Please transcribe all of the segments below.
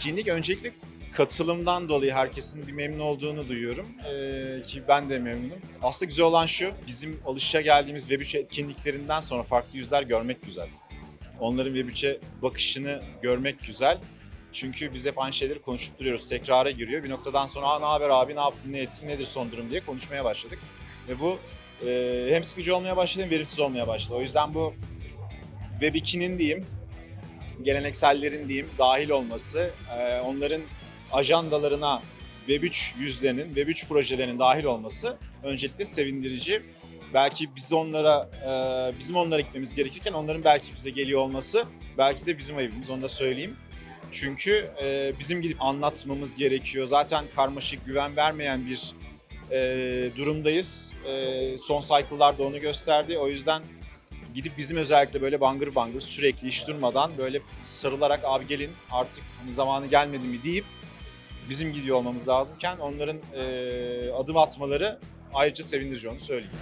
etkinlik öncelikle katılımdan dolayı herkesin bir memnun olduğunu duyuyorum. Ee, ki ben de memnunum. Aslında güzel olan şu, bizim alışa geldiğimiz Web3 etkinliklerinden sonra farklı yüzler görmek güzel. Onların Web3'e bakışını görmek güzel. Çünkü biz hep aynı şeyleri konuşup duruyoruz. Tekrara giriyor. Bir noktadan sonra ne haber abi, ne yaptın, ne ettin, nedir son durum diye konuşmaya başladık. Ve bu e, hem sıkıcı olmaya başladı hem verimsiz olmaya başladı. O yüzden bu Web 2'nin diyeyim, geleneksellerin diyeyim dahil olması, e, onların ajandalarına Web3 yüzlerinin, Web3 projelerinin dahil olması öncelikle sevindirici. Belki biz onlara, e, bizim onlara gitmemiz gerekirken onların belki bize geliyor olması belki de bizim ayıbımız onu da söyleyeyim. Çünkü e, bizim gidip anlatmamız gerekiyor. Zaten karmaşık, güven vermeyen bir durumdayız. Son cycle'larda onu gösterdi. O yüzden gidip bizim özellikle böyle bangır bangır sürekli hiç durmadan böyle sarılarak abi gelin artık hani zamanı gelmedi mi deyip bizim gidiyor olmamız lazımken onların e, adım atmaları ayrıca sevindirici onu söyleyeyim.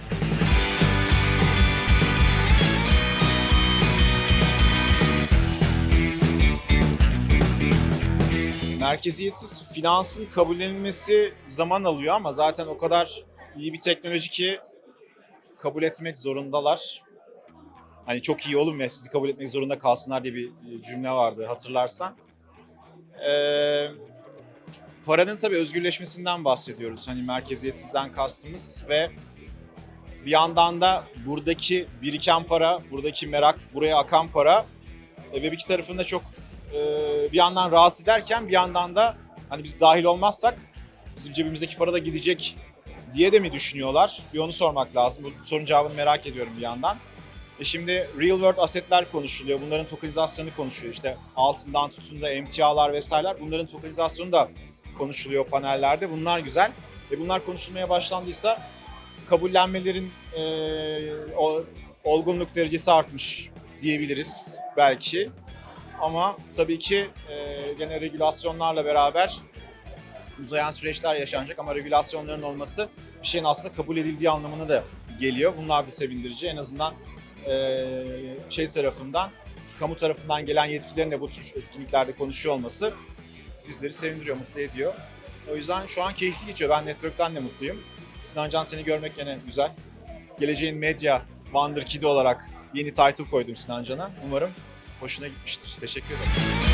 Merkeziyetsiz finansın kabullenilmesi zaman alıyor ama zaten o kadar iyi bir teknoloji ki kabul etmek zorundalar. Hani çok iyi olun ve sizi kabul etmek zorunda kalsınlar diye bir cümle vardı hatırlarsan. Ee, paranın tabii özgürleşmesinden bahsediyoruz. Hani merkeziyetsizden kastımız ve bir yandan da buradaki biriken para, buradaki merak, buraya akan para e, ve bir iki tarafında çok e, bir yandan rahatsız ederken bir yandan da hani biz dahil olmazsak bizim cebimizdeki para da gidecek diye de mi düşünüyorlar? Bir onu sormak lazım. Bu sorunun cevabını merak ediyorum bir yandan. E şimdi real world asetler konuşuluyor. Bunların tokenizasyonu konuşuluyor. İşte altından tutun da emtialar vesaireler. Bunların tokenizasyonu da konuşuluyor panellerde. Bunlar güzel. Ve bunlar konuşulmaya başlandıysa kabullenmelerin e, o, olgunluk derecesi artmış diyebiliriz belki. Ama tabii ki e, gene regülasyonlarla beraber uzayan süreçler yaşanacak ama regülasyonların olması bir şeyin aslında kabul edildiği anlamına da geliyor. Bunlar da sevindirici. En azından e, şey tarafından, kamu tarafından gelen yetkilerin de bu tür etkinliklerde konuşuyor olması bizleri sevindiriyor, mutlu ediyor. O yüzden şu an keyifli geçiyor. Ben Network'ten de mutluyum. Sinan Can seni görmek gene güzel. Geleceğin medya Wonder olarak yeni title koydum Sinan Can'a. Umarım hoşuna gitmiştir. Teşekkür ederim.